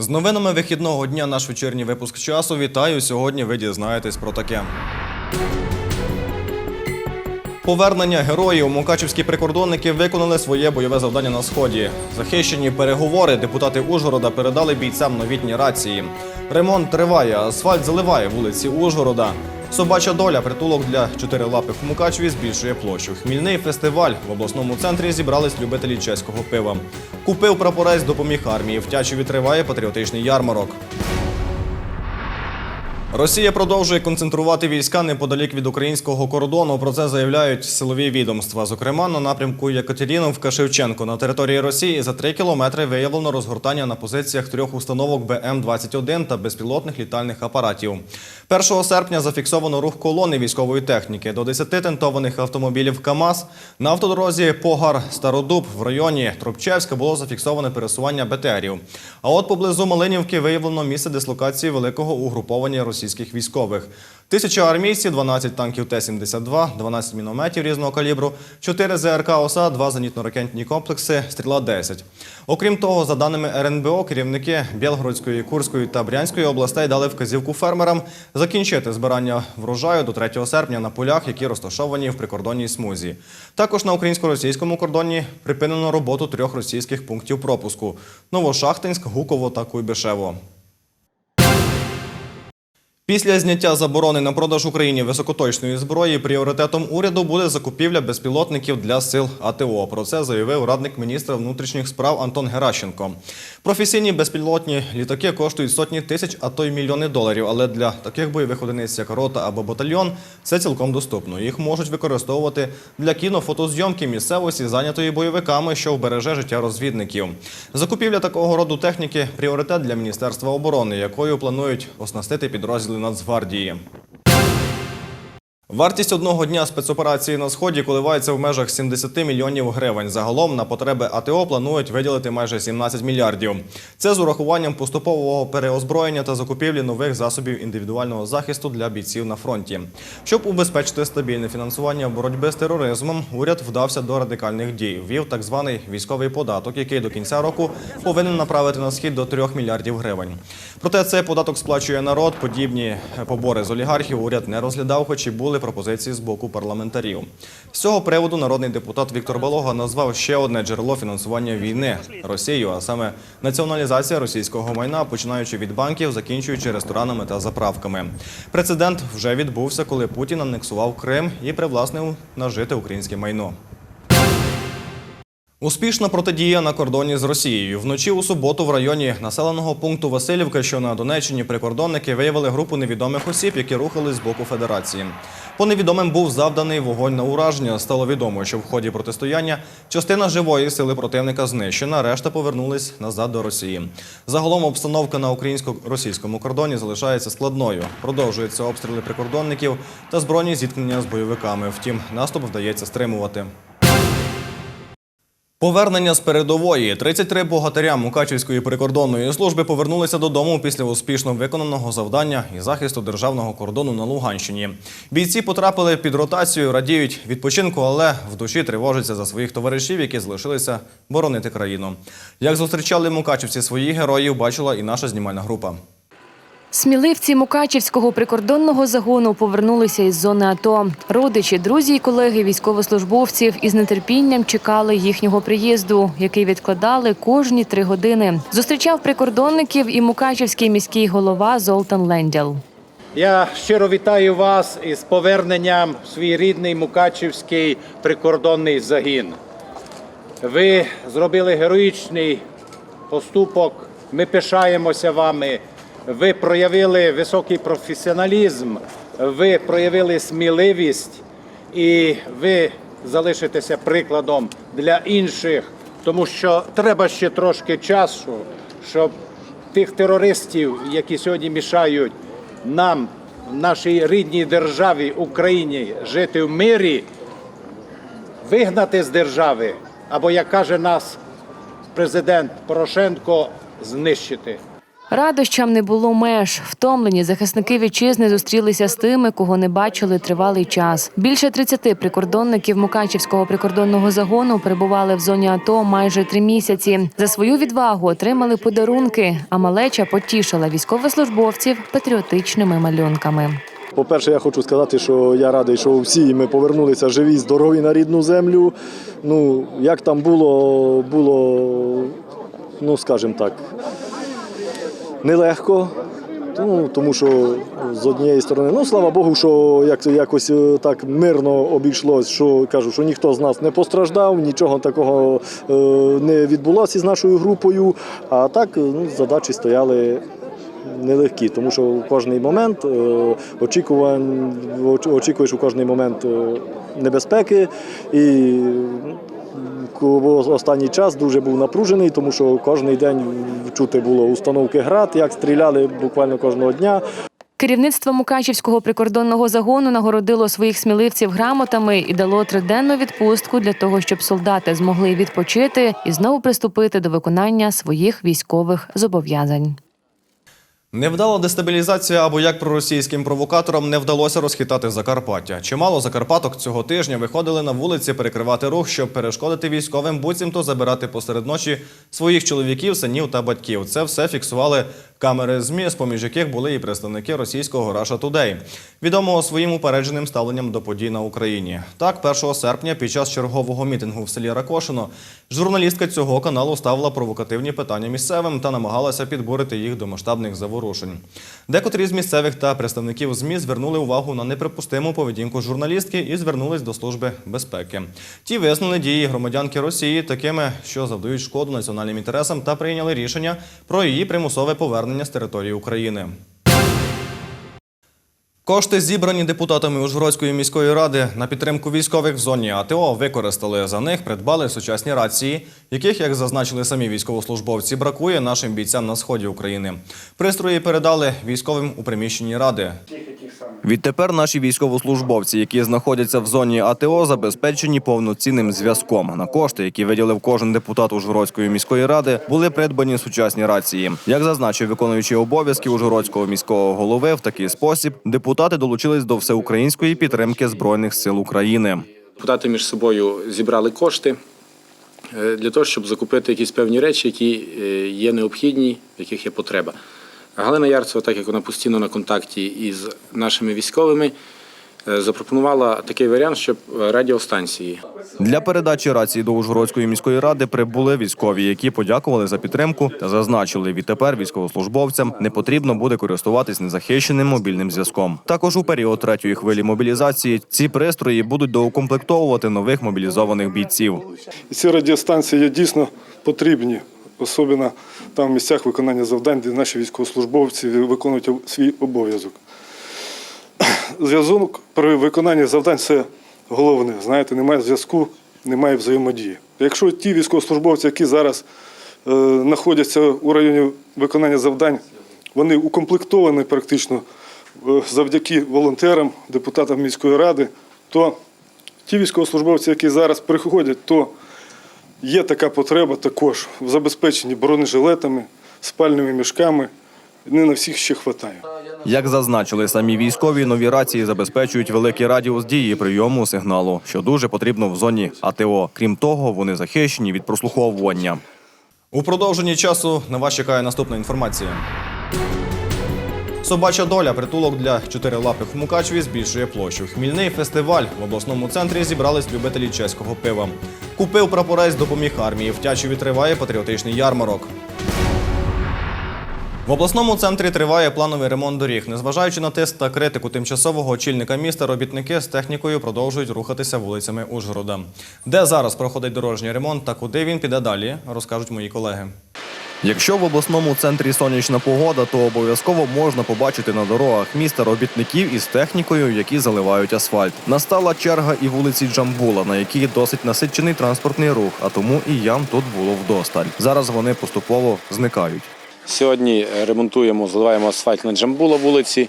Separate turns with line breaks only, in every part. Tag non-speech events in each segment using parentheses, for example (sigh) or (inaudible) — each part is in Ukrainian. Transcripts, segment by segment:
З новинами вихідного дня наш вечірній випуск часу. Вітаю. Сьогодні ви дізнаєтесь про таке. Повернення героїв мукачівські прикордонники виконали своє бойове завдання на сході. Захищені переговори депутати Ужгорода передали бійцям новітні рації. Ремонт триває, асфальт заливає вулиці Ужгорода. Собача доля притулок для чотирилапих в Мукачеві збільшує площу. Хмільний фестиваль в обласному центрі зібрались любителі чеського пива. Купив прапорець, допоміг армії. В триває патріотичний ярмарок. Росія продовжує концентрувати війська неподалік від українського кордону. Про це заявляють силові відомства. Зокрема, на напрямку Єкатеріновка Шевченко на території Росії за три кілометри виявлено розгортання на позиціях трьох установок БМ-21 та безпілотних літальних апаратів. 1 серпня зафіксовано рух колони військової техніки до 10 тентованих автомобілів КАМАЗ. На автодорозі Погар Стародуб в районі Тропчевська було зафіксоване пересування БТРів. А от поблизу Малинівки виявлено місце дислокації великого угруповання російських військових. Тисяча армійців, 12 танків Т-72, 12 мінометів різного калібру, 4 ЗРК ОСА, 2 зенітно-ракетні комплекси, стріла-10. Окрім того, за даними РНБО, керівники Білгородської, Курської та Брянської областей дали вказівку фермерам закінчити збирання врожаю до 3 серпня на полях, які розташовані в прикордонній смузі. Також на українсько-російському кордоні припинено роботу трьох російських пунктів пропуску: Новошахтинськ, Гуково та Куйбишево. Після зняття заборони на продаж Україні високоточної зброї пріоритетом уряду буде закупівля безпілотників для сил АТО. Про це заявив радник міністра внутрішніх справ Антон Геращенко. Професійні безпілотні літаки коштують сотні тисяч, а то й мільйони доларів. Але для таких бойових одиниць, як рота або батальйон, це цілком доступно. Їх можуть використовувати для кінофотозйомки місцевості, зайнятої бойовиками, що вбереже життя розвідників. Закупівля такого роду техніки пріоритет для Міністерства оборони, якою планують оснастити підрозділи Нацгвардії. Вартість одного дня спецоперації на сході коливається в межах 70 мільйонів гривень. Загалом на потреби АТО планують виділити майже 17 мільярдів. Це з урахуванням поступового переозброєння та закупівлі нових засобів індивідуального захисту для бійців на фронті. Щоб убезпечити стабільне фінансування боротьби з тероризмом, уряд вдався до радикальних дій. Ввів так званий військовий податок, який до кінця року повинен направити на схід до 3 мільярдів гривень. Проте цей податок сплачує народ. Подібні побори з олігархів уряд не розглядав, хоч і були пропозиції з боку парламентарів. З цього приводу народний депутат Віктор Балога назвав ще одне джерело фінансування війни Росію, а саме націоналізація російського майна, починаючи від банків, закінчуючи ресторанами та заправками. Прецедент вже відбувся, коли Путін анексував Крим і привласнив нажите українське майно. Успішна протидія на кордоні з Росією. Вночі у суботу в районі населеного пункту Васильівка, що на Донеччині, прикордонники виявили групу невідомих осіб, які рухались з боку Федерації. По невідомим був завданий вогонь на ураження. Стало відомо, що в ході протистояння частина живої сили противника знищена, решта повернулись назад до Росії. Загалом обстановка на українсько-російському кордоні залишається складною. Продовжуються обстріли прикордонників та збройні зіткнення з бойовиками. Втім, наступ вдається стримувати. Повернення з передової 33 богатиря Мукачівської прикордонної служби повернулися додому після успішно виконаного завдання і захисту державного кордону на Луганщині. Бійці потрапили під ротацію, радіють відпочинку, але в душі тривожаться за своїх товаришів, які залишилися боронити країну. Як зустрічали мукачівці своїх героїв, бачила і наша знімальна група.
Сміливці Мукачівського прикордонного загону повернулися із зони АТО. Родичі, друзі і колеги військовослужбовців із нетерпінням чекали їхнього приїзду, який відкладали кожні три години. Зустрічав прикордонників і Мукачівський міський голова Золтан Лендял.
Я щиро вітаю вас із поверненням в свій рідний Мукачівський прикордонний загін. Ви зробили героїчний поступок. Ми пишаємося вами. Ви проявили високий професіоналізм, ви проявили сміливість і ви залишитеся прикладом для інших, тому що треба ще трошки часу, щоб тих терористів, які сьогодні мішають нам, нашій рідній державі Україні, жити в мирі, вигнати з держави, або як каже нас президент Порошенко, знищити.
Радощам не було меж. Втомлені захисники вітчизни зустрілися з тими, кого не бачили тривалий час. Більше 30 прикордонників Мукачівського прикордонного загону перебували в зоні АТО майже три місяці. За свою відвагу отримали подарунки, а малеча потішила військовослужбовців патріотичними малюнками.
По-перше, я хочу сказати, що я радий, що всі ми повернулися живі, здорові на рідну землю. Ну, як там було, було, ну скажімо так, нелегко. Ну, тому що з однієї сторони, ну слава Богу, що як, якось е, так мирно обійшлось, що кажу, що ніхто з нас не постраждав, нічого такого е, не відбулося з нашою групою. А так е, ну, задачі стояли нелегкі, тому що в кожний момент е, очікувань, оч- очікуєш у кожний момент е, небезпеки. І останній час дуже був напружений, тому що кожен день чути було установки град, як стріляли буквально кожного дня.
Керівництво Мукачівського прикордонного загону нагородило своїх сміливців грамотами і дало триденну відпустку для того, щоб солдати змогли відпочити і знову приступити до виконання своїх військових зобов'язань.
Невдала дестабілізація або як проросійським провокаторам не вдалося розхитати Закарпаття. Чимало закарпаток цього тижня виходили на вулиці перекривати рух, щоб перешкодити військовим буцімто забирати посеред ночі своїх чоловіків, синів та батьків. Це все фіксували камери ЗМІ, з поміж яких були і представники російського Russia Today, відомого своїм упередженим ставленням до подій на Україні. Так, 1 серпня під час чергового мітингу в селі Ракошино журналістка цього каналу ставила провокативні питання місцевим та намагалася підбурити їх до масштабних заворушень. Декотрі з місцевих та представників ЗМІ звернули увагу на неприпустиму поведінку журналістки і звернулись до служби безпеки. Ті визнали дії громадянки Росії такими, що завдають шкоду національним інтересам, та прийняли рішення про її примусове повернення з території України. Кошти, зібрані депутатами Ужгородської міської ради на підтримку військових в зоні АТО, використали за них, придбали сучасні рації, яких, як зазначили самі військовослужбовці, бракує нашим бійцям на сході України. Пристрої передали військовим у приміщенні ради. Відтепер наші військовослужбовці, які знаходяться в зоні АТО, забезпечені повноцінним зв'язком. На кошти, які виділив кожен депутат Ужгородської міської ради, були придбані сучасні рації. Як зазначив виконуючий обов'язки Ужгородського міського голови, в такий спосіб депутати долучились до всеукраїнської підтримки збройних сил України.
Депутати між собою зібрали кошти е, для того, щоб закупити якісь певні речі, які е, є необхідні, в яких є потреба. Галина Ярцева, так як вона постійно на контакті із нашими військовими, е, запропонувала такий варіант, щоб е, радіостанції
Для передачі рації до Ужгородської міської ради прибули військові, які подякували за підтримку та зазначили, відтепер військовослужбовцям не потрібно буде користуватись незахищеним мобільним зв'язком. Також у період третьої хвилі мобілізації ці пристрої будуть доукомплектовувати нових мобілізованих бійців.
Ці радіостанції є дійсно потрібні, особливо там в місцях виконання завдань, де наші військовослужбовці виконують свій обов'язок. (clears throat) Зв'язок при виконанні завдань це головне. Знаєте, немає зв'язку, немає взаємодії. Якщо ті військовослужбовці, які зараз е, знаходяться у районі виконання завдань, вони укомплектовані практично е, завдяки волонтерам, депутатам міської ради, то ті військовослужбовці, які зараз приходять, то є така потреба також в забезпеченні бронежилетами, спальними мішками. Не на всіх ще вистачає.
Як зазначили самі військові, нові рації забезпечують великий радіус дії прийому сигналу, що дуже потрібно в зоні АТО. Крім того, вони захищені від прослуховування. У продовженні часу на вас чекає наступна інформація. Собача доля притулок для чотирилапих в Мукачеві збільшує площу. Хмільний фестиваль в обласному центрі зібрались любителі чеського пива. Купив прапорець, допоміг армії. В Тячеві триває патріотичний ярмарок. В обласному центрі триває плановий ремонт доріг. Незважаючи на тиск та критику тимчасового очільника міста, робітники з технікою продовжують рухатися вулицями Ужгорода. Де зараз проходить дорожній ремонт та куди він піде далі, розкажуть мої колеги. Якщо в обласному центрі сонячна погода, то обов'язково можна побачити на дорогах міста робітників із технікою, які заливають асфальт. Настала черга і вулиці Джамбула, на якій досить насичений транспортний рух, а тому і ям тут було вдосталь. Зараз вони поступово зникають.
Сьогодні е, ремонтуємо, заливаємо асфальт на Джамбула вулиці.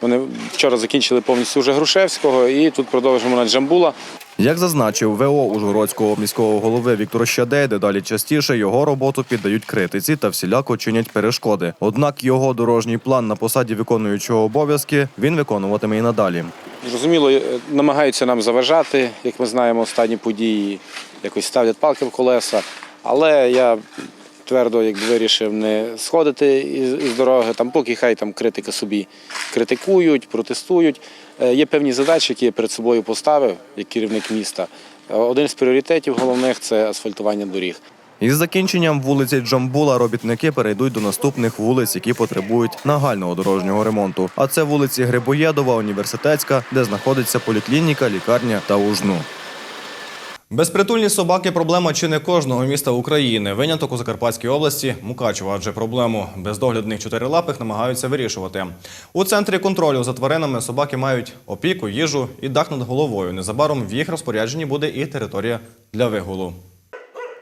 Вони вчора закінчили повністю вже Грушевського і тут продовжимо на Джамбула.
Як зазначив ВО Ужгородського міського голови Віктор Щадей, дедалі частіше його роботу піддають критиці та всіляко чинять перешкоди. Однак його дорожній план на посаді виконуючого обов'язки він виконуватиме і надалі.
Зрозуміло, е, намагаються нам заважати, як ми знаємо, останні події, якось ставлять палки в колеса. Але я твердо якби, вирішив не сходити із дороги, там, поки хай там критика собі критикують, протестують. Е, Є певні задачі, які я перед собою поставив як керівник міста. Е, Один з пріоритетів головних це асфальтування доріг.
Із закінченням вулиці Джамбула робітники перейдуть до наступних вулиць, які потребують нагального дорожнього ремонту. А це вулиці Грибоєдова, Університетська, де знаходиться поліклініка, лікарня та ужну. Безпритульні собаки проблема чи не кожного міста України. Виняток у Закарпатській області Мукачева, адже проблему бездоглядних чотирилапих намагаються вирішувати. У центрі контролю за тваринами собаки мають опіку, їжу і дах над головою. Незабаром в їх розпорядженні буде і територія для вигулу.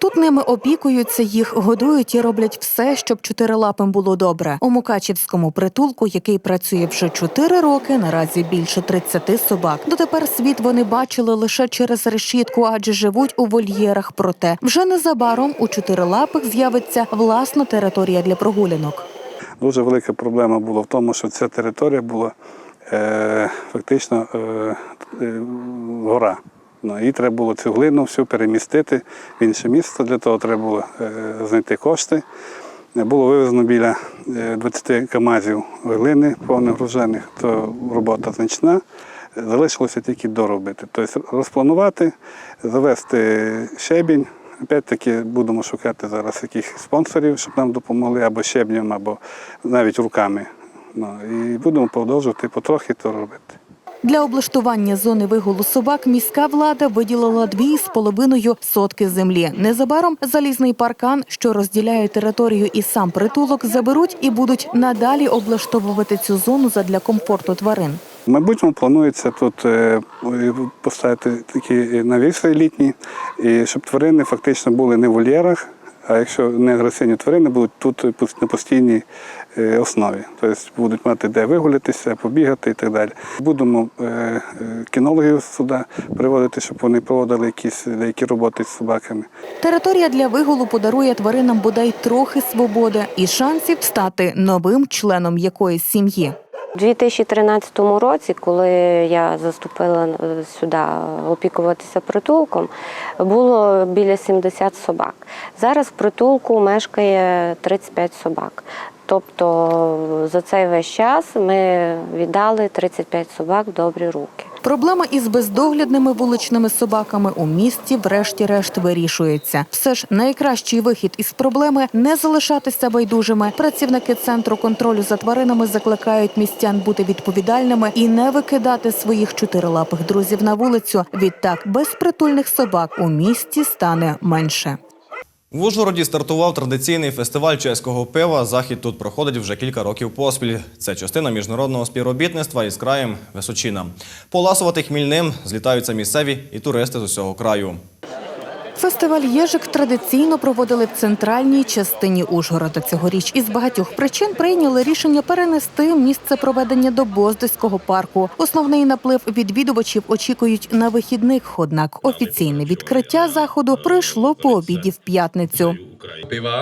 Тут ними опікуються, їх годують і роблять все, щоб чотирилапим було добре. У Мукачівському притулку, який працює вже чотири роки, наразі більше 30 собак. Дотепер світ вони бачили лише через решітку, адже живуть у вольєрах. Проте вже незабаром у чотирилапих з'явиться власна територія для прогулянок.
Дуже велика проблема була в тому, що ця територія була е, фактично е, е, гора. Ну, їй треба було цю глину всю перемістити в інше місто. Для того треба було е, знайти кошти. Е, Було вивезено біля е, 20 камазів глини повних гружених, то робота значна. Залишилося тільки доробити. Тобто розпланувати, завести щебінь. Опять-таки будемо шукати зараз якихось спонсорів, щоб нам допомогли або щебнем, або навіть руками. Ну, і будемо продовжувати потрохи то робити.
Для облаштування зони вигулу собак міська влада виділила дві з половиною сотки землі. Незабаром залізний паркан, що розділяє територію і сам притулок, заберуть і будуть надалі облаштовувати цю зону задля комфорту тварин.
В майбутньому планується тут е, поставити такі навіси літні, щоб тварини фактично були не в вольєрах, а якщо не агресивні тварини, будуть тут на постійній е, основі. Тобто будуть мати де вигулятися, побігати і так далі. Будемо е, е, кінологів сюди приводити, щоб вони проводили якісь деякі роботи з собаками.
Територія для вигулу подарує тваринам бодай трохи свободи і шансів стати новим членом якоїсь сім'ї.
У 2013 році, коли я заступила е, сюди опікуватися притулком, було біля 70 собак. Зараз в притулку мешкає 35 собак. Тобто за цей весь час ми віддали 35 собак в добрі руки.
Проблема із бездоглядними вуличними собаками у місті, врешті-решт, вирішується. Все ж найкращий вихід із проблеми не залишатися байдужими. Працівники центру контролю за тваринами закликають містян бути відповідальними і не викидати своїх чотирилапих друзів на вулицю. Відтак безпритульних собак у місті стане менше.
В Ужгороді стартував традиційний фестиваль чеського пива. Захід тут проходить вже кілька років поспіль. Це частина міжнародного співробітництва із краєм Височина. Поласувати хмільним злітаються місцеві і туристи з усього краю.
Фестиваль Єжик традиційно проводили в центральній частині Ужгорода. Цьогоріч із багатьох причин прийняли рішення перенести місце проведення до Боздоського парку. Основний наплив відвідувачів очікують на вихідних. Однак офіційне відкриття заходу пройшло по обіді в п'ятницю.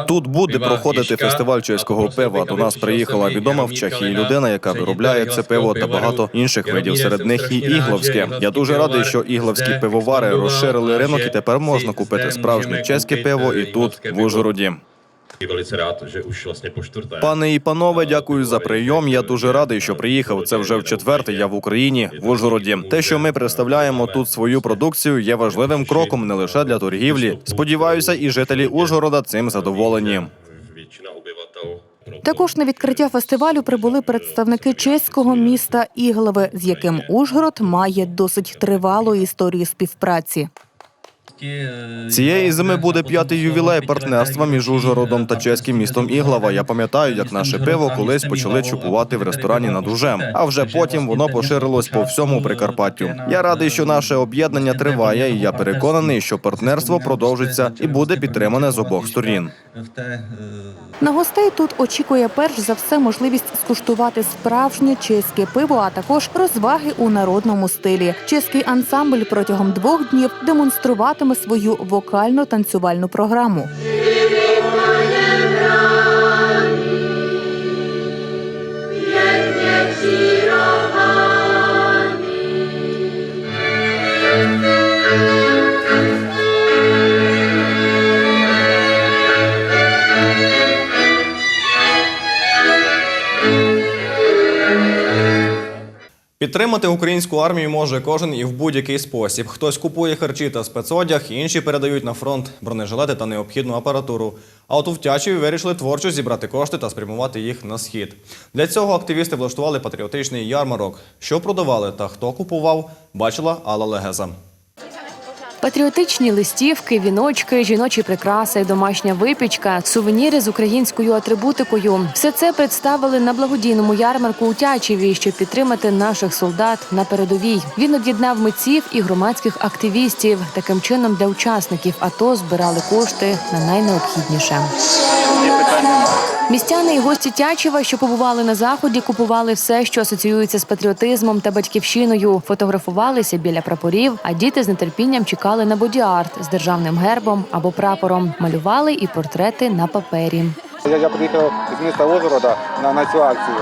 Тут буде проходити фестиваль чеського пива. До нас приїхала відома в Чехії людина, яка виробляє це пиво та багато інших видів. Серед них і ігловське. Я дуже радий, що ігловські пивовари розширили ринок і тепер можна купити справжнє чеське пиво і тут, в Ужгороді.
Je velice rád, že už vlastně po čtvrté.
Пане і панове, дякую за прийом. Я дуже радий, що приїхав. Це вже в четверте. Я в Україні, в Ужгороді. Те, що ми представляємо тут свою продукцію, є важливим кроком не лише для торгівлі. Сподіваюся, і жителі Ужгорода цим задоволені.
Також на відкриття фестивалю прибули представники чеського міста Іглове, з яким Ужгород має досить тривалу історію співпраці.
Цієї зими буде п'ятий ювілей партнерства між Ужгородом та чеським містом Іглава. Я пам'ятаю, як наше пиво колись почали чупувати в ресторані над Ужем, а вже потім воно поширилось по всьому Прикарпаттю. Я радий, що наше об'єднання триває, і я переконаний, що партнерство продовжиться і буде підтримане з обох сторін.
На гостей тут очікує перш за все можливість скуштувати справжнє чеське пиво, а також розваги у народному стилі. Чеський ансамбль протягом двох днів демонструватиме свою вокально-танцювальну програму.
Підтримати українську армію може кожен і в будь-який спосіб. Хтось купує харчі та спецодяг, інші передають на фронт бронежилети та необхідну апаратуру. А от у Втячеві вирішили творчо зібрати кошти та спрямувати їх на схід. Для цього активісти влаштували патріотичний ярмарок. Що продавали та хто купував, бачила Алла Легеза.
Патріотичні листівки, віночки, жіночі прикраси, домашня випічка, сувеніри з українською атрибутикою. Все це представили на благодійному ярмарку у Тячеві, щоб підтримати наших солдат на передовій. Він об'єднав митців і громадських активістів. Таким чином для учасників АТО збирали кошти на найнеобхідніше. Містяни і гості Тячева, що побували на заході, купували все, що асоціюється з патріотизмом та батьківщиною. Фотографувалися біля прапорів, а діти з нетерпінням чекали на бодіарт з державним гербом або прапором. Малювали і портрети на папері.
Я, приїхав з міста Озерода на, на цю акцію,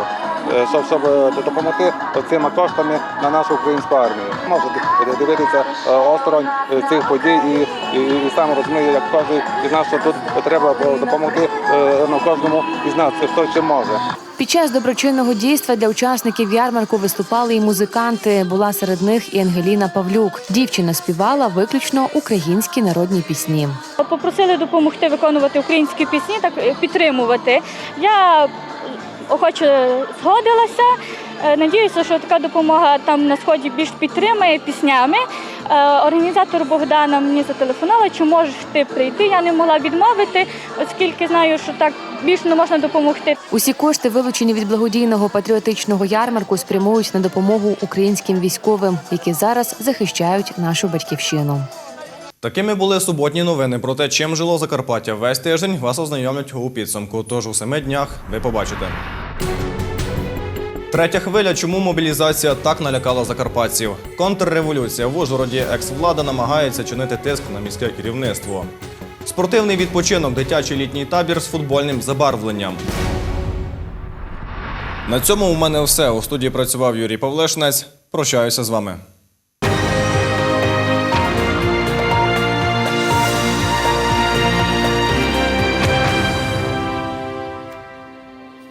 щоб, щоб е, допомогти цими коштами на нашу українську армію. Можу ди- дивитися е, осторонь е, цих подій і, і, і сам розумію, як кожен із нас, що тут треба допомогти е, ну, кожному із нас, хто чим може.
Під час доброчинного дійства для учасників ярмарку виступали і музиканти. Була серед них і Ангеліна Павлюк. Дівчина співала виключно українські народні пісні.
Попросили допомогти виконувати українські пісні, так е, підтримувати. Я охоче згодилася. Е, Надіюся, що така допомога там на сході більш підтримає піснями. Е, Організатор Богдана мені зателефонувала, чи можеш ти прийти. Я не могла відмовити, оскільки знаю, що так більш не можна допомогти.
Усі кошти, вилучені від благодійного патріотичного ярмарку, спрямують на допомогу українським військовим, які зараз захищають нашу батьківщину.
Такими були суботні новини про те, чим жило Закарпаття. Весь тиждень вас ознайомлять у підсумку. Тож у семи днях ви побачите. Третя хвиля, чому мобілізація так налякала закарпатців? Контрреволюція в Ужгороді екс-влада намагається чинити тиск на міське керівництво. Спортивний відпочинок, дитячий літній табір з футбольним забарвленням. На цьому у мене все. У студії працював Юрій Павлешнець. Прощаюся з вами.